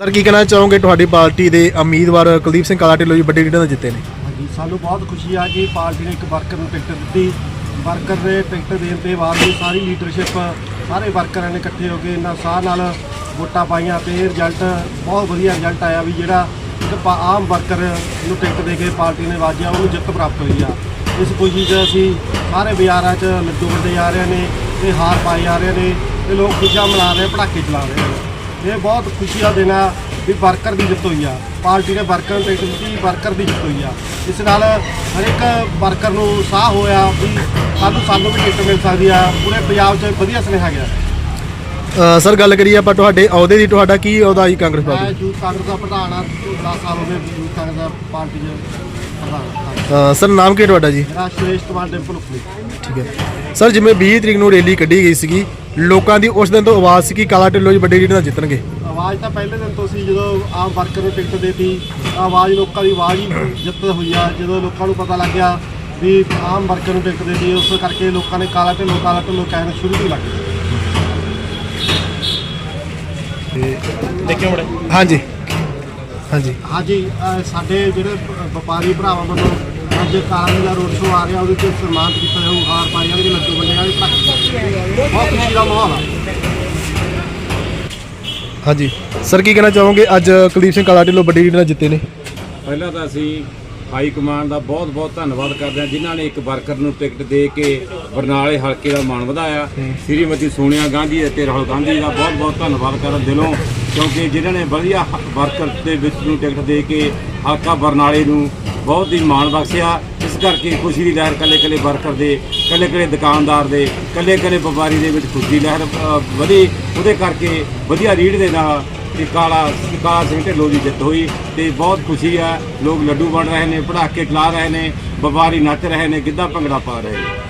Sir, ਕੀ ਕਹਿਣਾ ਚਾਹੋਗੇ ਤੁਹਾਡੀ ਪਾਰਟੀ ਦੇ ਉਮੀਦਵਾਰ ਕੁਲਦੀਪ ਸਿੰਘ ਕਾਲਾ ਢਿੱਲੋਂ ਜੀ ਵੱਡੇ ਲੀਡਰ ਨਾਲ ਜਿੱਤੇ ਨੇ? ਹਾਂਜੀ, ਸਾਨੂੰ ਬਹੁਤ ਖੁਸ਼ੀ ਆ ਕਿ ਪਾਰਟੀ ਨੇ ਇੱਕ ਵਰਕਰ ਨੂੰ ਟਿਕਟ ਦਿੱਤੀ। ਵਰਕਰ ਨੇ ਟਿਕਟ ਦੇਣ ਦੇ ਬਾਅਦ ਵੀ ਸਾਰੀ ਲੀਡਰਸ਼ਿਪ ਸਾਰੇ ਵਰਕਰਾਂ ਨੇ ਇਕੱਠੇ ਹੋ ਕੇ ਇੰਨਾ ਸਾਹ ਨਾਲ ਵੋਟਾਂ ਪਾਈਆਂ ਤੇ ਇਹ ਰਿਜ਼ਲਟ ਬਹੁਤ ਵਧੀਆ ਰਿਜ਼ਲਟ ਆਇਆ ਵੀ ਜਿਹੜਾ ਇੱਕ ਆਮ ਵਰਕਰ ਨੂੰ ਟਿਕਟ ਦੇ ਕੇ ਪਾਰਟੀ ਨੇ ਵਾਜਿਆ, ਉਹਨੂੰ ਜਿੱਤ ਪ੍ਰਾਪਤ ਹੋਈ ਆ। ਇਸ ਖੁਸ਼ੀ 'ਚ ਅਸੀਂ ਸਾਰੇ ਬਾਜ਼ਾਰਾਂ 'ਚ ਲੱਡੂ ਵੰਡੇ ਜਾ ਰਹੇ ਨੇ ਤੇ ਹਾਰ ਪਾਏ ਜਾ ਰਹੇ ਨੇ ਤੇ ਲੋਕ ਖੁਸ਼ੀਆਂ ਮਨਾ ਰਹੇ, ਪਟਾਕੇ ਚਲਾ ਰਹੇ ਨੇ। ਇਹ ਬਹੁਤ ਖੁਸ਼ੀ ਦਾ ਦਿਨ ਆ ਵੀ ਵਰਕਰ ਦੀ ਜਿੱਤ ਹੋਈ ਆ। ਪਾਰਟੀ ਨੇ ਵਰਕਰ ਟਿਕਟ ਦਿੱਤੀ ਵਰਕਰ ਦੀ ਜਿੱਤ ਹੋਈ ਆ। ਇਸ ਨਾਲ ਹਰ ਇੱਕ ਵਰਕਰ ਨੂੰ ਸਾਹ ਹੋਇਆ ਵੀ ਸਾਨੂੰ ਸਾਨੂੰ ਵੀ ਟਿਕਟ ਮਿਲ ਸਕਦੀ ਆ। ਪੂਰੇ ਪੰਜਾਬ 'ਚ ਵਧੀਆ ਸੁਨੇਹਾ ਗਿਆ। ਸਰ ਗੱਲ ਕਰੀਏ ਆਪਾਂ ਤੁਹਾਡੇ ਅਹੁਦੇ ਦੀ ਤੁਹਾਡਾ ਕੀ ਅਹੁਦਾ ਜੀ ਕਾਂਗਰਸ ਮੈਂ ਪਾਰਟੀ ਯੂਥ ਕਾਂਗਰਸ ਦਾ ਪ੍ਰਧਾਨ ਆ 10 ਸਾਲ ਹੋ ਗਏ ਯੂਥ ਕਾਂਗਰਸ ਦਾ ਪਾਰਟੀ 'ਚ। ਸਰ ਨਾਮ ਕੀ ਹੈ ਤੁਹਾਡਾ ਜੀ? ਮੇਰਾ ਸੁਰੇਸ਼ ਕੁਮਾਰ ਡਿੰਪਲ ਉਪਲੀ। ਠੀਕ ਹੈ। ਸਰ ਜਿਵੇਂ 20 ਤਰੀਕ ਨੂੰ ਰੈਲੀ ਕੱਢੀ ਗਈ ਸੀਗੀ ਲੋਕਾਂ ਦੀ ਉਸ ਦਿਨ ਤੋਂ ਆਵਾਜ਼ ਸੀ ਕਿ ਕਾਲਾ ਢਿੱਲੋਂ ਜੀ ਵੱਡੀ ਲੀਡਰ ਨਾਲ ਜਿੱਤਣਗੇ। ਆਵਾਜ਼ ਤਾਂ ਪਹਿਲੇ ਦਿਨ ਤੋਂ ਸੀ ਜਦੋਂ ਆਮ ਵਰਕਰ ਨੂੰ ਟਿਕਟ ਦੇਤੀ ਆਵਾਜ਼ ਲੋਕਾਂ ਦੀ ਆਵਾਜ਼ ਹੀ ਜਿੱਤ ਹੋਈ ਆ। ਜਦੋਂ ਲੋਕਾਂ ਨੂੰ ਪਤਾ ਲੱਗ ਗਿਆ ਵੀ ਆਮ ਵਰਕਰ ਨੂੰ ਟਿਕਟ ਦੇਤੀ ਉਸ ਕਰਕੇ ਲੋਕਾਂ ਨੇ ਕਾਲਾ ਢਿੱਲੋਂ ਕਾਲਾ ਢਿੱਲੋਂ ਕਹਿਣਾ ਸ਼ੁਰੂ ਹੀ ਲੱਗ ਗਏ। ਦੇਖਿਓ ਬੜੇ ਹਾਂਜੀ। ਹਾਂਜੀ। ਹਾਂਜੀ ਅਹ ਸਾਡੇ ਜਿਹੜੇ ਵਪਾਰੀ ਭਰਾਵਾਂ ਵੱਲੋਂ ਅੱਜ ਕਾਲਾ ਦਾ ਰੋਡ ਸ਼ੋਅ ਆ ਰਿਹਾ ਉਹਦੇ ਤੇ ਸਨਮਾਨਿਤ ਕੀਤਾ ਜਾਊ ਹਾਰ ਪਾਏ ਜਾਣਗੇ ਲੱਡੂ ਵੰਡੇ ਜਾਣਗੇ ਪਟਾਕੇ ਬਹੁਤ ਖੁਸ਼ੀ ਦਾ ਮਾਹੌਲ ਆ। ਹਾਂਜੀ। ਸਰ ਕੀ ਕਹਿਣਾ ਚਾਹੋਗੇ? ਅੱਜ ਕੁਲਦੀਪ ਸਿੰਘ ਕਾਲਾ ਢਿੱਲੋਂ ਵੱਡੀ ਲੀਡਰ ਨਾਲ ਜਿੱਤੇ ਨੇ। ਪਹਿਲਾਂ ਤਾਂ ਅਸੀਂ ਹਾਈ ਕਮਾਂਡ ਦਾ ਬਹੁਤ-ਬਹੁਤ ਧੰਨਵਾਦ ਕਰਦੇ ਹਾਂ ਜਿਨ੍ਹਾਂ ਨੇ ਇੱਕ ਵਰਕਰ ਨੂੰ ਟਿਕਟ ਦੇ ਕੇ ਬਰਨਾਲੇ ਹਲਕੇ ਦਾ ਮਾਣ ਵਧਾਇਆ। ਸ੍ਰੀਮਤੀ ਸੋਨੀਆ ਗਾਂਧੀ ਅਤੇ ਰਾਹੁਲ ਗਾਂਧੀ ਦਾ ਬਹੁਤ-ਬਹੁਤ ਧੰਨਵਾਦ ਕਰਨ ਦਿਲੋਂ ਕਿਉਂਕਿ ਜਿਨ੍ਹਾਂ ਨੇ ਵਧੀਆ ਹ- ਵਰਕਰ ਦੇ ਵਿੱਚ ਨੂੰ ਟਿਕਟ ਦੇ ਕੇ ਹਲਕਾ ਬਰਨਾਲੇ ਨੂੰ ਬਹੁਤ ਹੀ ਮਾਣ ਬਖਸ਼ਿਆ, ਇਸ ਕਰਕੇ ਖੁਸ਼ੀ ਦੀ ਲਹਿਰ ਕੱਲੇ-ਕੱਲੇ ਵਰਕਰ ਦੇ, ਕੱਲੇ-ਕੱਲੇ ਦੁਕਾਨਦਾਰ ਦੇ, ਕੱਲੇ-ਕੱਲੇ ਵਪਾਰੀ ਦੇ ਵਿੱਚ ਖੁਸ਼ੀ ਦੀ ਲਹਿਰ ਵਧੀ। ਉਹਦੇ ਕਰਕੇ ਵਧੀਆ ਰੀੜ ਦੇ ਨਾਲ ਤੇ ਕਾਲਾ ਕਾਲਾ ਸਿੰਘ ਢਿੱਲੋਂ ਦੀ ਜਿੱਤ ਹੋਈ ਤੇ ਬਹੁਤ ਖੁਸ਼ੀ ਆ। ਲੋਕ ਲੱਡੂ ਵੰਡ ਰਹੇ ਨੇ ਪੜਾਕੇ ਚਲਾ ਰਹੇ ਨੇ, ਵਪਾਰੀ ਨੱਚ ਰਹੇ ਨੇ, ਗਿੱਧਾ ਭੰਗੜਾ ਪਾ ਰਹੇ ਨੇ।